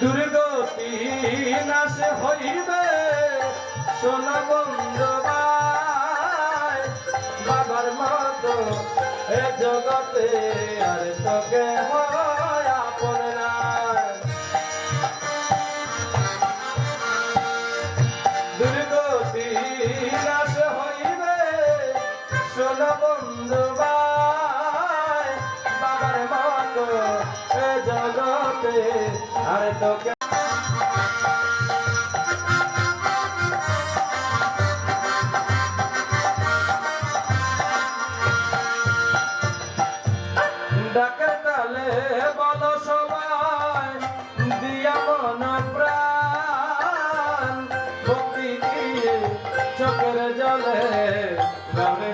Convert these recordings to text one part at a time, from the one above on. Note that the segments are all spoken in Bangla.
দুর্গতি নাশে হইবে সোনা বন্ধু বাবার মতো এ জগতে আর তোকে হয়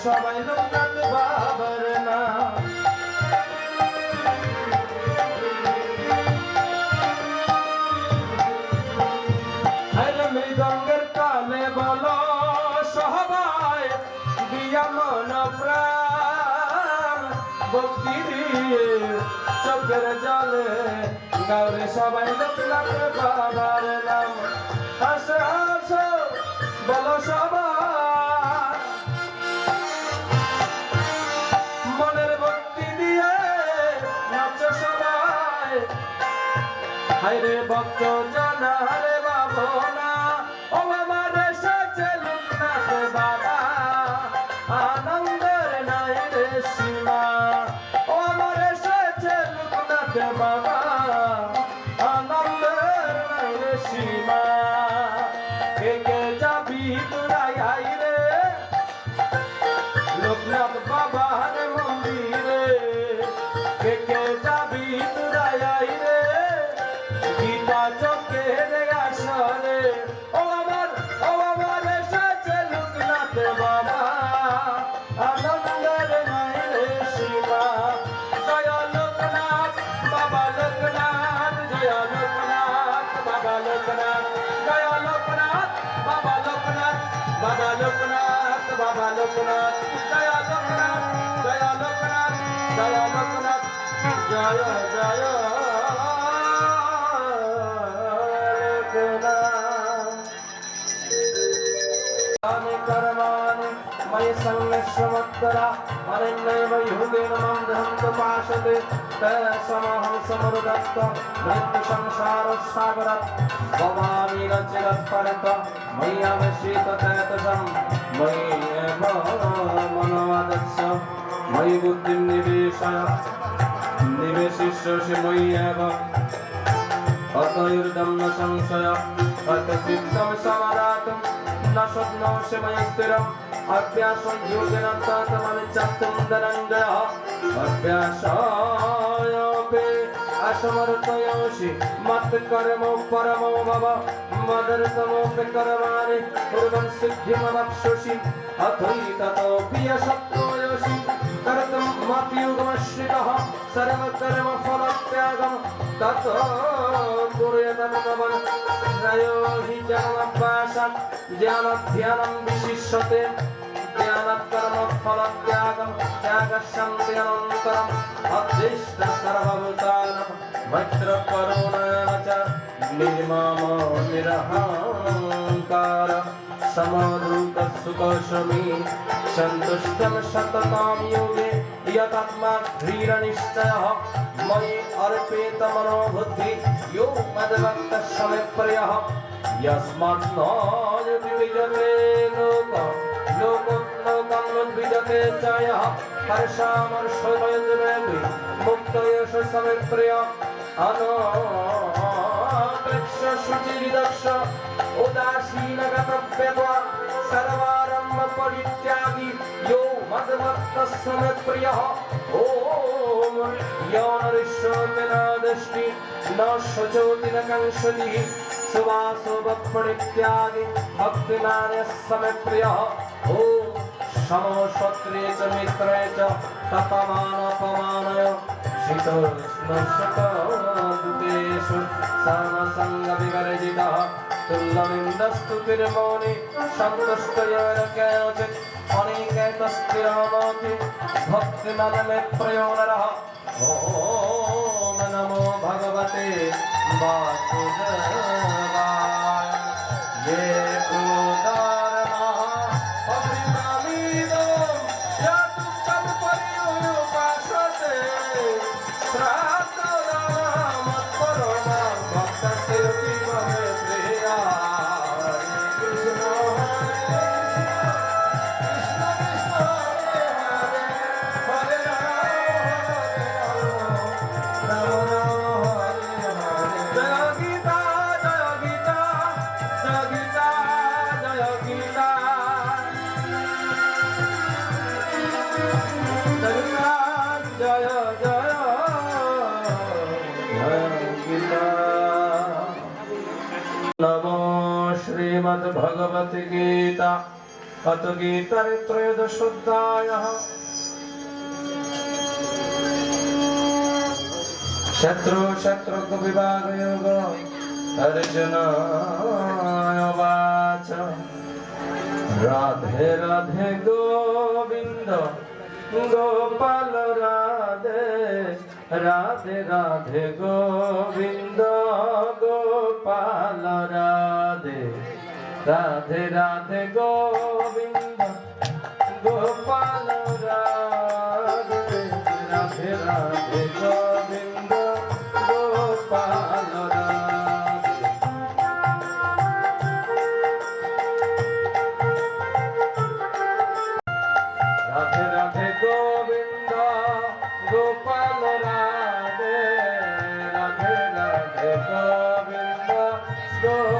সবাই লোকাত বাবার না আরে মৃদঙ্গের তালে বলো সবাই দিয়া মন প্রাণ ভক্তি দিয়ে চোখের জলে গাওরে সবাই লোক লাগে বাবার নাম হাসো হাসো বলো সবাই হায়রে ভক্ত জানা রে বাবনা ও আমার না রে বাবা, আনন্দের নাই রে সীমা। ও আমার সাচলুম না রে বাবা। লোকনাথ জয় লোকনাথ জয় লোকনাথ জয় লোকনাথ জয় জয় লোকনাথ तानि कर्माणि मयि सङ्गश्रमत्तरा अरण्यैव युगेन मम दहन्तुपाशते तत्समहं समरुदस्त मृत्युसंसारसागरात् भवामि न चिरत्परत मय्यावशीततयतसं मयि মনোদৎস ময়ি বুদ্ধিম নিবেশ নিবেশিষ্যসি ময়্যেব অতয়ুর্দম ন সংশয় অত চিত্তম সমাদাতুম ন শক্নৌষি ময়স্থিরম অভ্যাসং যোজনান্ত তমনিচ্ছাত্তুম ধনঞ্জয় অভ্যাসং असमर्थयोषि मत्कर्मो परमो भव मदर्थमोऽपि कर्माणि कुर्वन् सिद्धिमवाप्स्यसि अथैततोऽपि असत्त्वयोषि कर्तुं मत्युगमश्रितः सर्वकर्मफलत्यागं ततो कुर्यतन्नवन् त्रयो हि जन्मभ्यासात् ध्यानध्यानं विशिष्यते ध्यानकर्मफलत्यागं त्यागशान्त्यनन्तरम् अद्वेष्ट सर्वभूतानां मैत्रकरुणेन च निर्ममो निरहङ्कार समदूतसुखशमी सन्तुष्टं सततां योगे यतात्मा ह्रीरनिश्चयः मयि अर्पित मनोबुद्धि यो मद्भक्तः समेप्रियः यस्मात् न विविजते लोक लोकोत्लोकमुद्विजते च यः हर्षामर्षमयजमे मुक्तयश समेप्रिय अनोपेक्ष शुचिर्दक्ष उदासीनगतव्यत्वा सर्वारम्भ परित्यागी यो मद्भक्तः समेप्रियः ॐ यो नरिष्योति न दृष्टि न शुचोति न कंसति सुवासोपरित्यागि भक्तिमानः समेप्रियः ॐ समो क्षत्रे সমশত্রে চ মিত্রে চ তপমান অপমানয় শীতোষ্ণশীতূতেষু সামসঙ্গবিবর্জিতः তুল্যমিন্দস্তুতির্মৌনি সন্তুষ্টয়ের কেচিৎ অনেকৈতস্থিরামতি ভক্তিমদমে প্রয়োনরः ॐ নমো ভগবতে বাসুদেব অত গীতারে ত্রয়োদশোধ্যায় শত্রু শত্রুক বিভাগ যোগ অর্জুন রাধে রাধে গোবিন্দ গোপাল রাধে রাধে রাধে গোবিন্দ গোপাল রাধে রাধে রাধে গোবিন্দ, গোপাল রাধে রাধে রাধে গোবিন্দ, গোপাল রাধে রাধে গোবিন্দ, গোপাল রাধে রাধে রাধে গোবিন্দ, গো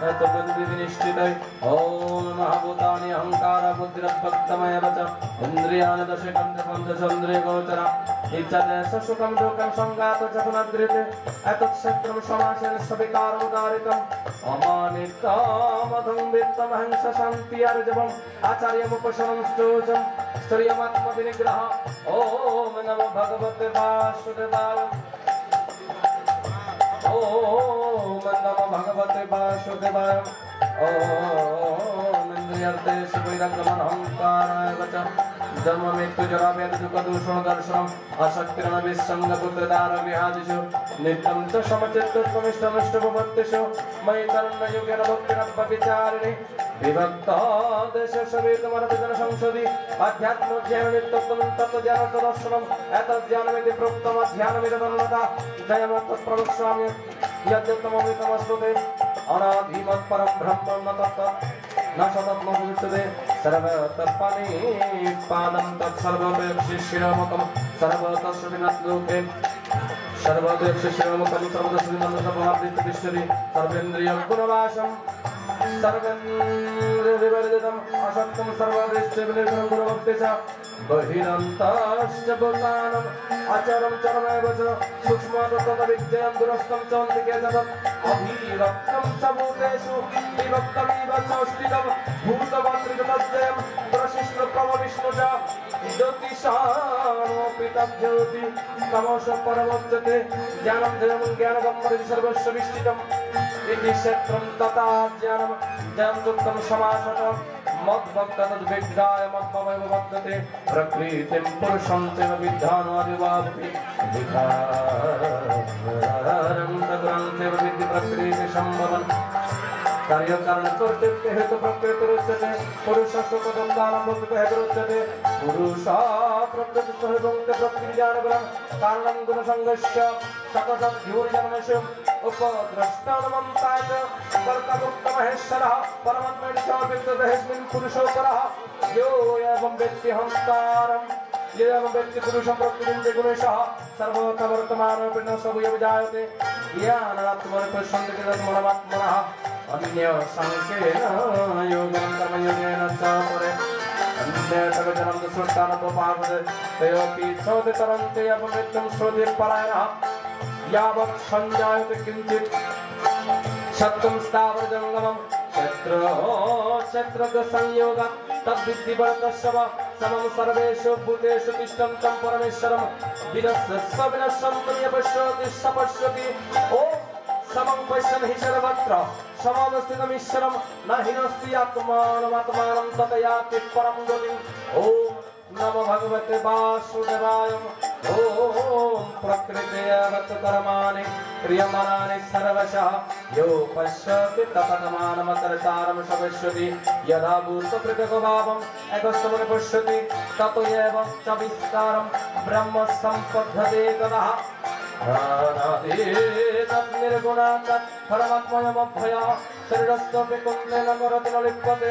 तद्विनिश्चितै ॐ महाभूतानि अहङ्कार बुद्धिरद्भक्तमय वच इन्द्रियाणि दशकं पञ्चचन्द्रे गोचर इच्छते सशुकं दुःखं सङ्गात च पुनद्रिते एतत् शत्रुं समासेन सविकारमुदारितम् अमानितामधं वित्तमहंस शान्ति अर्जवम् आचार्यमुपशमं स्तोजं स्तर्यमात्मविनिग्रह ॐ नमो भगवते वासुदेवाय ॐ नमो भगवते वासुदेवाय ॐ इन्द्रियर्तेषु वैरग्रमनहङ्काराय वच जन्म मृत्यु जरा व्याधि दुःख दूषण दर्शनम् असक्तिरण विसङ्गपुत्रदार विहादिषु नित्यं च समचित्तत्वमिष्टमिष्टभवत्यषु मयि तरुणयुगेन भक्तिरव्यभिचारिणि विभक्त देशसवेतमरतिजन संसदि अध्यात्मज्ञान नित्यत्वं तत्त्वज्ञानतदर्शनम् एतज्ज्ञानमिति प्रोक्तमध्यानमिदन्नता जयमत्तत्प्रवक्ष्यामि यद्यत्तममृतमस्तुते अनाधिमत्परं ब्रह्म न तत्तत् न सतत्मभूषते सर्वतत्पने पादं तत्सर्वपेक्षिशिरमकं सर्वतस्विनत् लोके सर्वदेव शिशिरोमुखं सर्वदश्रीमन्दसभावृत्तिष्ठति सर्वेन्द्रियं गुणवासं सर्वेन्द्रियविवर्जितम् असक्तं सर्वदृष्टिविनिर्गुणं गुणभक्ति च बहिरन्ताश्च भूतानम् अचरं चरमेव च सूक्ष्मतत्त्वविद्यं दुरस्तं च अन्तिके च तत् अभिव्यक्तं च भूतेषु विभक्तमिव च स्थितं भूतभद्रितजयं प्रशिष्णप्रभविष्णु च ज्योतिषाणोऽपि तज्ज्योति तमस परमोच्यते ज्ञानं जयं ज्ञानगम्बरति सर्वस्य विष्टितम् इति क्षेत्रं तथा ज्ञानं जयं दुःखं समासत मद्भक्त तद्विद्याय मद्भवैव वर्तते प्रकृतिं पुरुषं च न विद्धानादिवापि विकारं तद्ग्रन्थेव विद्धि प्रकृतिसम्भवन् कार्यकारण कर्तव्य हेतु प्रकृति रुच्यते पुरुष सुखदुःखानं भक्ति हेतु रुच्यते पुरुषा प्रकृति सहगुणते प्रक्रियानुगुणं कारणं गुणसङ्गस्य सकसद्योर्जन्मस्य उपद्रष्टानुमन्ताय च कर्तगुप्तमहेश्वरः परमात्मैश्वरविद्यतेऽस्मिन् पुरुषोपरः यो एवं वेत्ति हन्तारम् ये एवं वेत्ति पुरुषं प्रकृतिं विगुणेशः सर्वत्र वर्तमानोऽपि न सबूय विजायते ज्ञानात्मनि पश्यन्ति किलत्मनमात्मनः अन्य संख्येन योगेन कर्मयोगेन च परे अन्य जगजनं दुष्टानपपादे तेऽपि चोदि तरन्ते अपमृत्युं श्रोते परायणः यावत् सञ्जायते किञ्चित् शत्रुं स्थावरजङ्गमं शत्र शत्रद संयोग तद्विद्धि भरतस्व समं सर्वेषु भूतेषु तिष्ठं तं परमेश्वरं विनश्य स्वविनश्यन्तं य पश्यति स సమం పశ్యం హిశరవత్ర సమావస్థితం ఈశ్వరం నహినస్తి ఆత్మానమాత్మానం తదయాతి పరం గతిం ఓం నమ భగవతే వాసుదేవాయ ఓం ప్రకృతిరగతకర్మాణి క్రియమాణాని సర్వశ యో పశ్యతి తపతమానమతరతారం సపశ్యతి యదా భూతపృథగభావం একস্তমন পশ্যতি তত এব চ বিস্তারম ব্রহ্ম সম্পদ্ধতে তদহ च विस्तारं ब्रह्म सम्पद्यते ततः निर्गुणात् परमात्मयमभय शरीरस्थोऽपि कुन्देन करोति न लिप्यते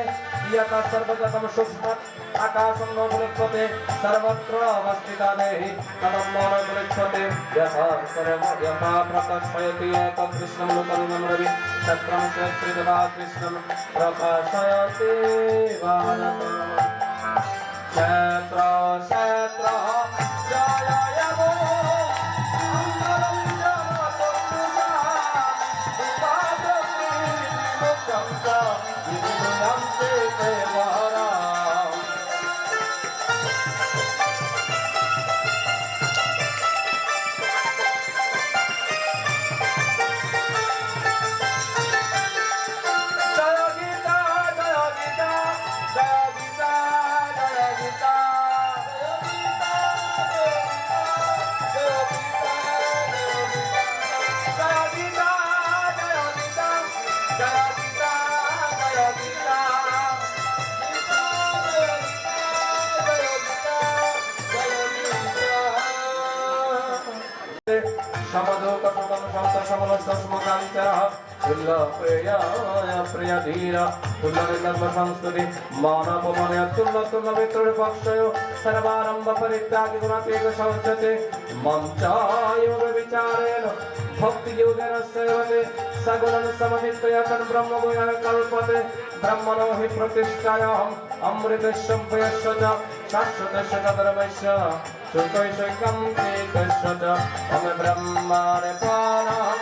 यथा सर्वगतं सूक्ष्मात् आकाशं न लिप्यते सर्वत्र अवस्थिता देहि तदं न लिप्यते यथा सर्व यथा प्रकाशयति एककृष्णं नूतनं रवि तत्रं चक्रितवा कृष्णं प्रकाशयति भारत क्षेत्र क्षेत्र समदोकसुतं सन्तसमलस्तस्मकान्तरः तुल्यप्रियाय प्रियधीर तुल्यविलम्बसंस्तुति मानवमनयत्तुल्लतुल्लवित्रुपक्षयो सर्वारम्भ परित्यागि गुणकेकशौच्यते मञ्चायोग भक्तियोगेन सेवते सगुणं सममित्रयतन् ब्रह्मगुणः कल्पते ब्रह्मणो हि प्रतिष्ठायाहम् अमृतस्य भयस्य च शाश्वतस्य च धर्मस्य शुक्र शुक्रम एक ब्रह्माण पारा